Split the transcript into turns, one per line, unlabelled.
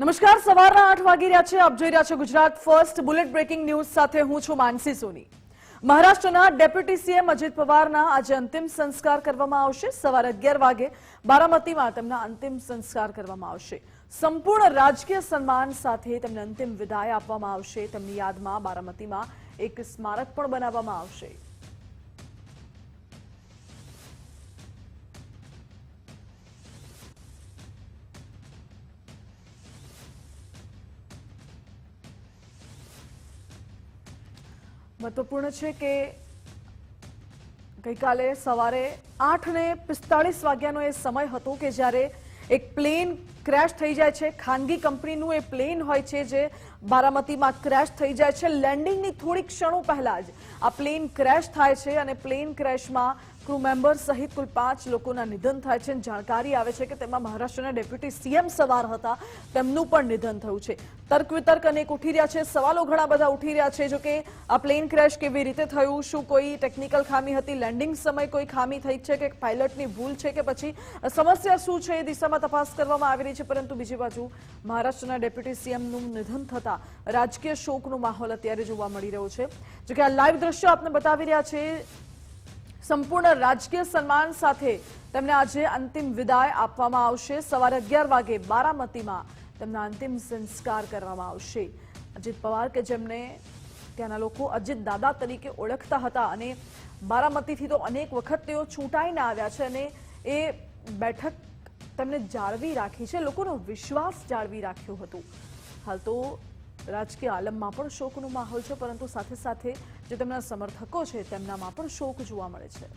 નમસ્કાર, સવારના આઠ વાગી રહ્યા છે. આપ જોઈ રહ્યા છો Gujarat First bullet breaking news સાથે હું છું માનસી સોની. મહારાષ્ટ્રના ડેપ્યુટી સીએમ અજીત પવારના આજે અંતિમ સંસ્કાર કરવામાં આવશે. સવારે અગિયાર વાગે બારામતીમાં તેમના અંતિમ સંસ્કાર કરવામાં આવશે. સંપૂર્ણ રાજકીય સન્માન સાથે તેમને અંતિમ વિદાય આપવામાં આવશે. તેમની યાદમાં બારામતીમાં એક સ્મારક પણ બનાવવામાં આવશે. મહત્વપૂર્ણ છે કે ગઈકાલે સવારે આઠ ને પિસ્તાળીસ વાગ્યાનો એ સમય હતો કે જ્યારે એક પ્લેન ક્રેશ થઈ જાય છે. ખાનગી કંપનીનું એ પ્લેન હોય છે જે બારામતીમાં ક્રેશ થઈ જાય છે. લેન્ડિંગની થોડી ક્ષણો પહેલા જ આ પ્લેન ક્રેશ થાય છે અને પ્લેન ક્રેશમાં ક્રૂ મેમ્બર સહિત કુલ પાંચ લોકોના નિધન થાય છે. જાણકારી આવે છે કે તેમાં મહારાષ્ટ્રના ડેપ્યુટી સીએમ સવાર હતા. તેમનું પણ નિધન થયું છે. તર્ક વિતર્ક અનેક ઉઠી રહ્યા છે. સવાલો ઘણા બધા ઉઠી રહ્યા છે. જો કે આ પ્લેન ક્રેશ કેવી રીતે થયું? શું કોઈ ટેકનિકલ ખામી હતી? લેન્ડિંગ સમય કોઈ ખામી થઈ છે કે પાયલટની ભૂલ છે કે પછી સમસ્યા શું છે એ દિશામાં તપાસ કરવામાં આવી રહી છે. પરંતુ બીજી બાજુ મહારાષ્ટ્રના ડેપ્યુટી સીએમનું નિધન થતા રાજકીય શોકનો માહોલ અત્યારે જોવા મળી રહ્યો છે. જો કે આ લાઈવ દ્રશ્યો આપને બતાવી રહ્યા છે. સંપૂર્ણ રાજકીય સન્માન સાથે તેમને આજે અંતિમ વિદાય આપવામાં આવશે. સવારે અગિયાર વાગે બારામતીમાં તેમના અંતિમ સંસ્કાર કરવામાં આવશે. અજીત પવાર કે જેમને ત્યાંના લોકો અજીત દાદા તરીકે ઓળખતા હતા અને બારામતીથી તો અનેક વખત તેઓ ચૂંટાઈને આવ્યા છે અને એ બેઠક તેમને જાળવી રાખી છે. લોકોનો વિશ્વાસ જાળવી રાખ્યો હતો. હાલ તો રાજકીય આલમમાં પણ શોકનો માહોલ છે, પરંતુ સાથે સાથે જે તેમના સમર્થકો છે, તેમનામાં પણ શોક જોવા મળે છે.